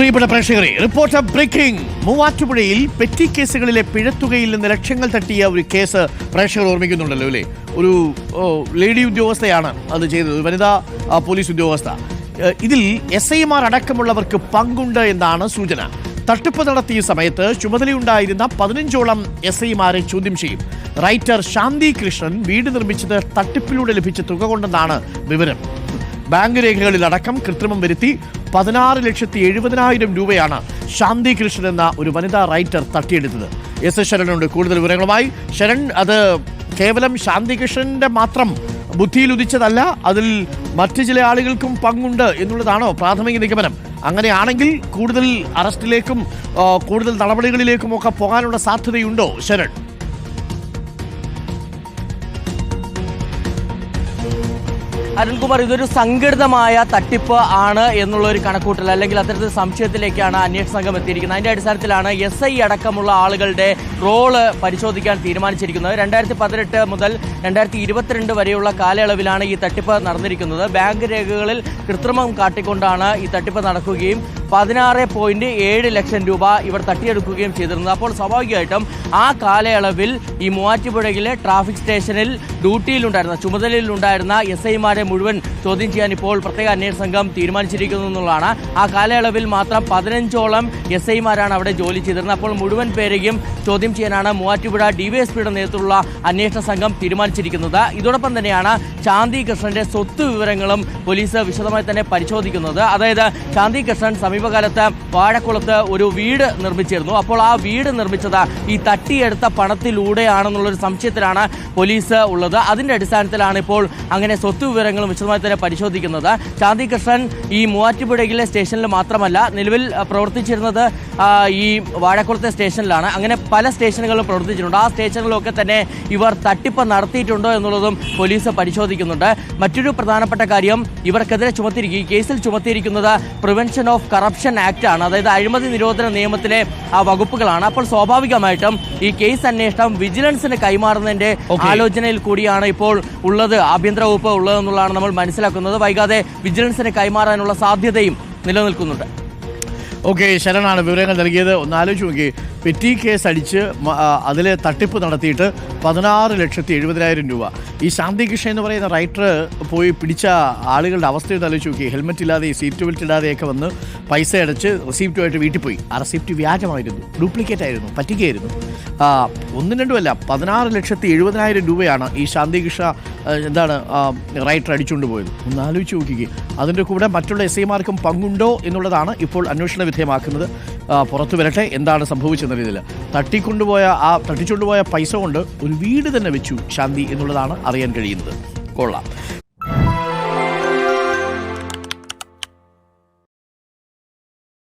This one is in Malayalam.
പ്രിയപ്പെട്ട പ്രേക്ഷകരെ റിപ്പോർട്ടർ ബ്രേക്കിംഗ്. മൂവാറ്റുപുഴയിൽ പെറ്റി കേസുകളിലെ പിഴത്തുകയിൽ നിന്ന് ലക്ഷങ്ങൾ തട്ടിയ ഒരു കേസ് പ്രേക്ഷകർ ഓർമ്മിക്കുന്നുണ്ടല്ലോ അല്ലേ? ഒരു ലേഡി ഉദ്യോഗസ്ഥയാണ് അത് ചെയ്തത് വനിതാ പോലീസ് ഉദ്യോഗസ്ഥ. ഇതിൽ എസ് ഐമാർ അടക്കമുള്ളവർക്ക് പങ്കുണ്ട് എന്നാണ് സൂചന. തട്ടിപ്പ് നടത്തിയ സമയത്ത് ചുമതലയുണ്ടായിരുന്ന പതിനഞ്ചോളം എസ് ഐമാരെ ചോദ്യം ചെയ്യും. റൈറ്റർ ശാന്തി കൃഷ്ണൻ വീട് നിർമ്മിച്ചത് തട്ടിപ്പിലൂടെ ലഭിച്ച തുക കൊണ്ടെന്നാണ് വിവരം. ബാങ്ക് രേഖകളിൽ അടക്കം കൃത്രിമം വരുത്തി പതിനാറ് ലക്ഷത്തി എഴുപതിനായിരം രൂപയാണ് ശാന്തി കൃഷ്ണൻ എന്ന ഒരു വനിതാ റൈറ്റർ തട്ടിയെടുത്തത്. എസ് എസ് ശരണുണ്ട് കൂടുതൽ വിവരങ്ങളുമായി. ശരൺ അത് കേവലം ശാന്തി കൃഷ്ണന്റെ മാത്രം ബുദ്ധിയിൽ ഉദിച്ചതല്ല അതിൽ മറ്റു ചില ആളുകൾക്കും പങ്കുണ്ട് എന്നുള്ളതാണോ പ്രാഥമിക നിഗമനം? അങ്ങനെയാണെങ്കിൽ കൂടുതൽ അറസ്റ്റിലേക്കും കൂടുതൽ നടപടികളിലേക്കും ഒക്കെ പോകാനുള്ള സാധ്യതയുണ്ടോ ശരൺ? അരുൺകുമാർ ഇതൊരു സംഘടിതമായ തട്ടിപ്പ് ആണ് എന്നുള്ള ഒരു കണക്കൂട്ടൽ അല്ലെങ്കിൽ അത്തരത്തിൽ സംശയത്തിലേക്കാണ് അന്വേഷണ സംഘം എത്തിയിരിക്കുന്നത്. അതിന്റെ അടിസ്ഥാനത്തിലാണ് എസ് ഐ അടക്കമുള്ള ആളുകളുടെ റോൾ പരിശോധിക്കാൻ തീരുമാനിച്ചിരിക്കുന്നത്. രണ്ടായിരത്തി പതിനെട്ട് മുതൽ രണ്ടായിരത്തി ഇരുപത്തിരണ്ട് വരെയുള്ള കാലയളവിലാണ് ഈ തട്ടിപ്പ് നടന്നിരിക്കുന്നത്. ബാങ്ക് രേഖകളിൽ കൃത്രിമം കാട്ടിക്കൊണ്ടാണ് ഈ തട്ടിപ്പ് നടക്കുകയും പതിനാറ് പോയിന്റ് ഏഴ് ലക്ഷം രൂപ ഇവർ തട്ടിയെടുക്കുകയും ചെയ്തിരുന്നത്. അപ്പോൾ സ്വാഭാവികമായിട്ടും ആ കാലയളവിൽ ഈ മൂവാറ്റുപുഴയിലെ ട്രാഫിക് സ്റ്റേഷനിൽ ഡ്യൂട്ടിയിലുണ്ടായിരുന്ന ചുമതലയിലുണ്ടായിരുന്ന എസ് ഐമാരെ മുഴുവൻ ചോദ്യം ചെയ്യാൻ ഇപ്പോൾ പ്രത്യേക അന്വേഷണ സംഘം തീരുമാനിച്ചിരിക്കുന്നു എന്നുള്ളതാണ്. ആ കാലയളവിൽ മാത്രം പതിനഞ്ചോളം എസ് ഐമാരാണ് അവിടെ ജോലി ചെയ്തിരുന്നത്. അപ്പോൾ മുഴുവൻ പേരെയും ചോദ്യം ചെയ്യാനാണ് മൂവാറ്റുപുഴ ഡിവൈഎസ്പിയുടെ നേതൃത്വത്തിലുള്ള അന്വേഷണ സംഘം തീരുമാനിച്ചിരിക്കുന്നത്. ഇതോടൊപ്പം തന്നെയാണ് ശാന്തി കൃഷ്ണന്റെ സ്വത്ത് വിവരങ്ങളും പോലീസ് വിശദമായി തന്നെ പരിശോധിക്കുന്നത്. അതായത് ശാന്തി കൃഷ്ണൻ സമീപകാലത്ത് വാഴക്കുളത്ത് ഒരു വീട് നിർമ്മിച്ചിരുന്നു. അപ്പോൾ ആ വീട് നിർമ്മിച്ചത് ഈ തട്ടിയെടുത്ത പണത്തിലൂടെയാണെന്നുള്ളൊരു സംശയത്തിലാണ് പോലീസ് ഉള്ളത്. അതിന്റെ അടിസ്ഥാനത്തിലാണ് ഇപ്പോൾ അങ്ങനെ സ്വത്ത് വിവരങ്ങളും വിശദമായി തന്നെ പരിശോധിക്കുന്നത്. ചാന്തി കൃഷ്ണൻ ഈ മൂവാറ്റുപുഴയിലെ സ്റ്റേഷനിൽ മാത്രമല്ല നിലവിൽ പ്രവർത്തിച്ചിരുന്നത് ഈ വാഴക്കുളത്തെ സ്റ്റേഷനിലാണ്. അങ്ങനെ പല സ്റ്റേഷനുകളിലും പ്രവർത്തിച്ചിട്ടുണ്ട്. ആ സ്റ്റേഷനുകളിലൊക്കെ തന്നെ ഇവർ തട്ടിപ്പ് നടത്തിയിട്ടുണ്ടോ എന്നുള്ളതും പോലീസ് പരിശോധിക്കുന്നുണ്ട്. മറ്റൊരു പ്രധാനപ്പെട്ട കാര്യം ഇവർക്കെതിരെ ചുമത്തിയിരിക്കും ഈ കേസിൽ ചുമത്തിയിരിക്കുന്നത് പ്രിവെൻഷൻ ഓഫ് കറപ്ഷൻ ആക്ട് ആണ്. അതായത് അഴിമതി നിരോധന നിയമത്തിലെ ആ വകുപ്പുകളാണ്. അപ്പോൾ സ്വാഭാവികമായിട്ടും ഈ കേസ് അന്വേഷണം വിജിലൻസിന് കൈമാറുന്നതിന്റെ. ആലോചനയിൽ കൂടിയാണ് ഇപ്പോൾ ഉള്ളത് ആഭ്യന്തര വകുപ്പ് ഉള്ളതെന്നുള്ളതാണ് നമ്മൾ മനസ്സിലാക്കുന്നത്. വൈകാതെ വിജിലൻസിന് കൈമാറാനുള്ള സാധ്യതയും നിലനിൽക്കുന്നുണ്ട്. ഓക്കെ ശരണാണ് വിവരങ്ങൾ നൽകിയത്. ഒന്ന് ആലോചിച്ച് നോക്കി. പെറ്റി കേസ് അടിച്ച് അതിൽ തട്ടിപ്പ് നടത്തിയിട്ട് പതിനാറ് ലക്ഷത്തി എഴുപതിനായിരം രൂപ. ഈ ശാന്തി കൃഷ്ണൻ എന്ന് പറയുന്ന റൈറ്റർ പോയി പിടിച്ച ആളുകളുടെ അവസ്ഥ ആലോചിച്ച് നോക്കി ഹെൽമെറ്റ് ഇല്ലാതെ സീറ്റ് ബെൽറ്റ് ഇല്ലാതെയൊക്കെ വന്ന് പൈസ അടച്ച് റെസിപ്റ്റുമായിട്ട് വീട്ടിൽ പോയി. ആ റെസിപ്റ്റ് വ്യാജമായിരുന്നു. ഡ്യൂപ്ലിക്കേറ്റ് ആയിരുന്നു. പറ്റിക്കുകയായിരുന്നു. ഒന്നും രണ്ടുമല്ല പതിനാറ് ലക്ഷത്തി എഴുപതിനായിരം രൂപയാണ് ഈ ശാന്തി കൃഷ്ണ എന്താണ് റൈറ്റർ അടിച്ചുകൊണ്ട് പോയത്. ഒന്ന് ആലോചിച്ച് നോക്കിക്കുക അതിന്റെ കൂടെ മറ്റുള്ള എസ് ഐമാർക്കും പങ്കുണ്ടോ എന്നുള്ളതാണ് ഇപ്പോൾ അന്വേഷണ വിധേയമാക്കുന്നത്. പുറത്തു വരട്ടെ. എന്താണ് സംഭവിച്ചെന്ന രീതിയിൽ തട്ടിക്കൊണ്ടുപോയ ആ തട്ടിച്ചുകൊണ്ടുപോയ പൈസ കൊണ്ട് ഒരു വീട് തന്നെ വെച്ചു ശാന്തി എന്നുള്ളതാണ് അറിയാൻ കഴിയുന്നത്. കൊള്ളാം.